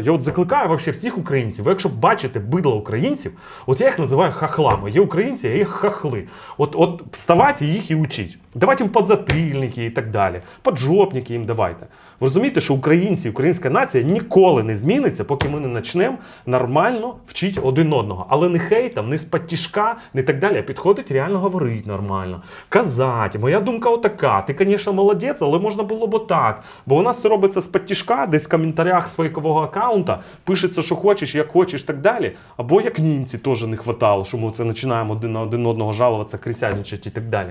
Я от закликаю вообще всіх українців. Ви якщо бачите бидло українців, от я їх називаю хахлами. Є українці, а є хахли. От, от вставайте їх і учіть. Давайте їм подзатильники і так далі. Поджопники їм давайте. Ви розумієте, що українці, українська нація ніколи не зміниться, поки ми не почнемо нормально вчити один одного. Але не хейтом, не з тішка, не так далі, а підходить реально говорити нормально. Казати, моя думка отака. Ти, звісно, молодець, але можна було б отак. Бо у нас все робиться з тішка, десь в коментарях з фейкового аккаунта пишеться, що хочеш, як хочеш, так далі. Або як німці теж не хватало, що ми це починаємо один на один одного жалуватися, крисяничати і так далі.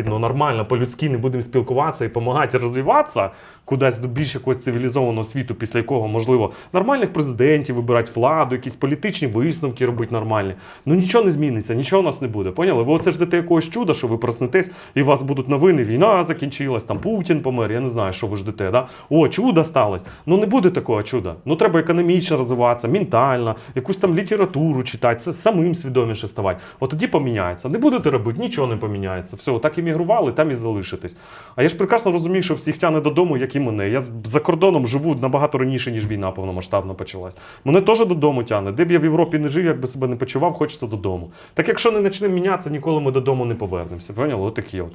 лагідно, нормально, по-людськи не будемо спілкуватися і допомагати розвиватися кудись до більш якогось цивілізованого світу, після якого можливо нормальних президентів вибирати владу, якісь політичні висновки робити нормальні. Ну нічого не зміниться, нічого у нас не буде. Поняли? Ви оце ждете якогось чуда, що ви проснетесь, і у вас будуть новини, війна закінчилась, там Путін помер. Я не знаю, що ви ждете. Да? О, чудо сталося. Ну не буде такого чуда. Ну треба економічно розвиватися, ментально, якусь там літературу читати, самим свідоміше ставати. От тоді поміняється. Не будете робити, нічого не поміняється. Все, так іммігрували, там і залишитесь. А я ж прекрасно розумію, що всіх тяне додому, як і мене. Я за кордоном живу набагато раніше, ніж війна повномасштабно почалась. Мене теж додому тяне. Де б я в Європі не жив, як би себе не почував, хочеться додому. Так якщо не почнемо мінятися, ніколи ми додому не повернемося. Поняли? Отакі от.